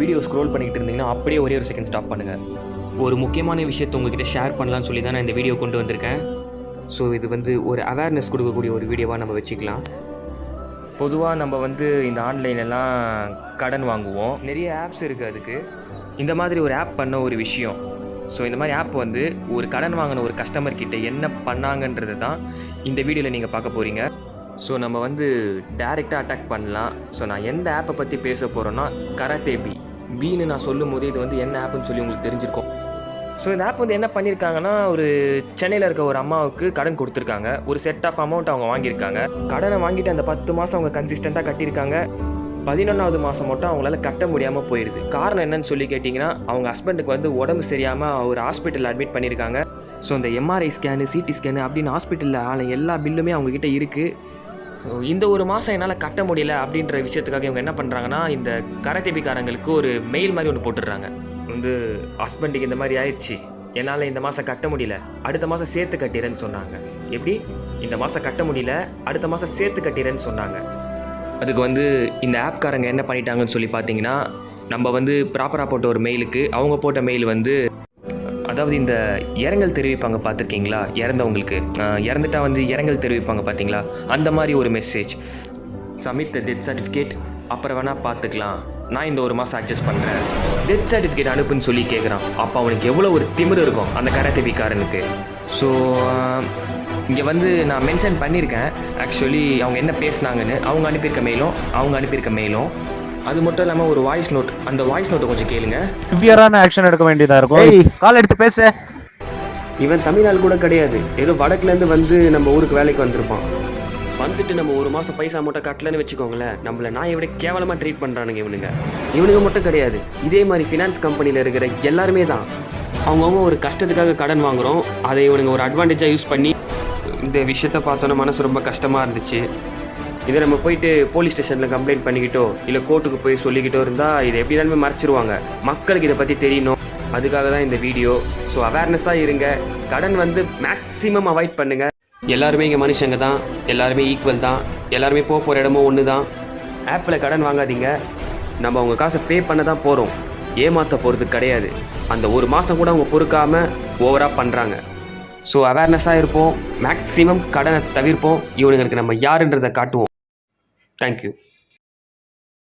Video scroll பண்ணிக்கிட்டு இருந்தீங்கன்னா அப்படியே ஒரே ஒரு செகண்ட் ஸ்டாப் பண்ணுங்கள் ஒரு முக்கியமான விஷயத்தை உங்ககிட்ட ஷேர் பண்ணலாம்னு சொல்லி தான் நான் இந்த வீடியோ கொண்டு வந்திருக்கேன். ஸோ இது வந்து ஒரு அவேர்னஸ் கொடுக்கக்கூடிய ஒரு வீடியோவாக நம்ம வச்சுக்கலாம். பொதுவாக நம்ம வந்து இந்த ஆன்லைன்லலாம் கடன் வாங்குவோம். நிறைய ஆப்ஸ் இருக்குது அதுக்கு. இந்த மாதிரி ஒரு ஆப் பண்ண ஒரு விஷயம். ஸோ இந்த மாதிரி ஆப் வந்து ஒரு கடன் வாங்கின ஒரு கஸ்டமர் கிட்ட என்ன பண்ணாங்கன்றது தான் இந்த வீடியோவில் நீங்கள் பார்க்க போகிறீங்க ஸோ நம்ம வந்து டைரெக்டாக அட்டாக் பண்ணலாம். ஸோ நான் எந்த ஆப்பை பற்றி பேச போகிறேன்னா கராத்தே பீனு நான் சொல்லும் போதே இது வந்து என்ன ஆப்புன்னு சொல்லி உங்களுக்கு தெரிஞ்சிருக்கும். ஸோ இந்த ஆப் வந்து என்ன பண்ணியிருக்காங்கன்னா ஒரு சென்னையில் இருக்க ஒரு அம்மாவுக்கு கடன் கொடுத்துருக்காங்க. ஒரு செட் ஆஃப் அமௌண்ட் அவங்க வாங்கியிருக்காங்க. கடனை வாங்கிட்டு அந்த பத்து மாதம் அவங்க கன்சிஸ்டண்ட்டாக கட்டியிருக்காங்க. பதினொன்றாவது மாதம் மட்டும் அவங்களால கட்ட முடியாமல் போயிடுது காரணம் என்னன்னு சொல்லி கேட்டிங்கன்னா அவங்க ஹஸ்பண்டுக்கு வந்து உடம்பு சரியாமல் அவர் ஹாஸ்பிட்டலில் அட்மிட் பண்ணியிருக்காங்க. ஸோ இந்த எம்ஆர்ஐ ஸ்கேனு சிடி ஸ்கேனு அப்படின்னு ஹாஸ்பிட்டலில் ஆன எல்லா பில்லுமே அவங்கக்கிட்ட இருக்குது ஸோ இந்த ஒரு மாதம் என்னால் கட்ட முடியல அப்படின்ற விஷயத்துக்காக இவங்க என்ன பண்ணுறாங்கன்னா இந்த கரத்தேபிக்காரங்களுக்கு ஒரு மெயில் மாதிரி ஒன்று போட்டுடுறாங்க. வந்து ஹஸ்பண்டுக்கு இந்த மாதிரி ஆயிடுச்சு. என்னால் இந்த மாதம் கட்ட முடியல. அடுத்த மாதம் சேர்த்து கட்டிடுறேன்னு சொன்னாங்க. எப்படி? இந்த மாதம் கட்ட முடியல அடுத்த மாதம் சேர்த்து கட்டிடுறேன்னு சொன்னாங்க. அதுக்கு வந்து இந்த ஆப்காரங்க என்ன பண்ணிட்டாங்கன்னு சொல்லி பார்த்தீங்கன்னா நம்ம வந்து ப்ராப்பராக போட்ட ஒரு மெயிலுக்கு அவங்க போட்ட மெயில் வந்து அதாவது இந்த இரங்கல் தெரிவிப்பாங்க பார்த்துருக்கீங்களா? இறந்தவங்களுக்கு. இறந்துட்டா வந்து இரங்கல் தெரிவிப்பாங்க பார்த்தீங்களா? அந்த மாதிரி ஒரு message submit the death certificate அப்புறம் வேணால் பார்த்துக்கலாம். நான் இந்த ஒரு மாதம் அட்ஜஸ்ட் பண்ணுறேன் டெத் சர்டிஃபிகேட் அனுப்புன்னு சொல்லி கேட்குறான் அப்போ அவனுக்கு எவ்வளோ ஒரு திமிரு இருக்கும் அந்த கராத்தேபிக்காரனுக்கு ஸோ இங்கே வந்து நான் மென்ஷன் பண்ணியிருக்கேன் ஆக்சுவலி அவங்க என்ன பேசுனாங்கன்னு அவங்க அனுப்பியிருக்க மெயிலும் அவங்க அனுப்பியிருக்க மெயிலும் அது மட்டும் இல்லாமல் ஒரு வாய்ஸ் நோட் அந்த வாய்ஸ் நோட்டை கொஞ்சம் கேளுங்க. சிவியரான ஆக்ஷன் எடுக்க வேண்டியதா இருக்கும். கால் எடுத்து பேசு. இவன் தமிழ்நாள் கூட கிடையாது. ஏதோ வடக்குலேருந்து வந்து நம்ம ஊருக்கு வேலைக்கு வந்திருப்பான். வந்துட்டு நம்ம ஒரு மாதம் பைசா மட்டும் கட்டலன்னு வச்சுக்கோங்களேன். நம்மளை நான் விட கேவலமாக ட்ரீட் பண்ணுறானுங்க இவனுங்க. இவனுங்க மட்டும் கிடையாது. இதே மாதிரி ஃபினான்ஸ் கம்பெனியில் இருக்கிற எல்லாருமே தான். அவங்கவுங்க ஒரு கஷ்டத்துக்காக கடன் வாங்குறோம். அதை இவனுங்க ஒரு அட்வான்டேஜாக யூஸ் பண்ணி இந்த விஷயத்த பார்த்தோன்னா மனசு ரொம்ப கஷ்டமாக இருந்துச்சு. இதை நம்ம போயிட்டு போலீஸ் ஸ்டேஷனில் கம்ப்ளைண்ட் பண்ணிக்கிட்டோ இல்லை கோர்ட்டுக்கு போய் சொல்லிக்கிட்டோ இருந்தால் இதை எப்படி மறைச்சிருவாங்க. மக்களுக்கு இதை பற்றி தெரியணும். அதுக்காக தான் இந்த வீடியோ ஸோ அவேர்னஸாக இருங்க. கடன் வந்து மேக்ஸிமம் அவாய்ட் பண்ணுங்கள் எல்லாருமே இங்கே மனுஷங்க தான். எல்லாருமே ஈக்குவல் தான். எல்லாருமே போக போகிற இடமும் ஒன்று தான். ஆப்பில் கடன் வாங்காதீங்க. நம்ம அவங்க காசை பே பண்ண தான் போகிறோம் ஏமாற்ற போகிறது கிடையாது. அந்த ஒரு மாதம் கூட அவங்க பொறுக்காமல் ஓவராக பண்ணுறாங்க ஸோ அவேர்னஸாக இருப்போம். மேக்ஸிமம் கடனை தவிர்ப்போம். இவனுங்களுக்கு நம்ம யாருன்றதை காட்டுவோம். Thank you.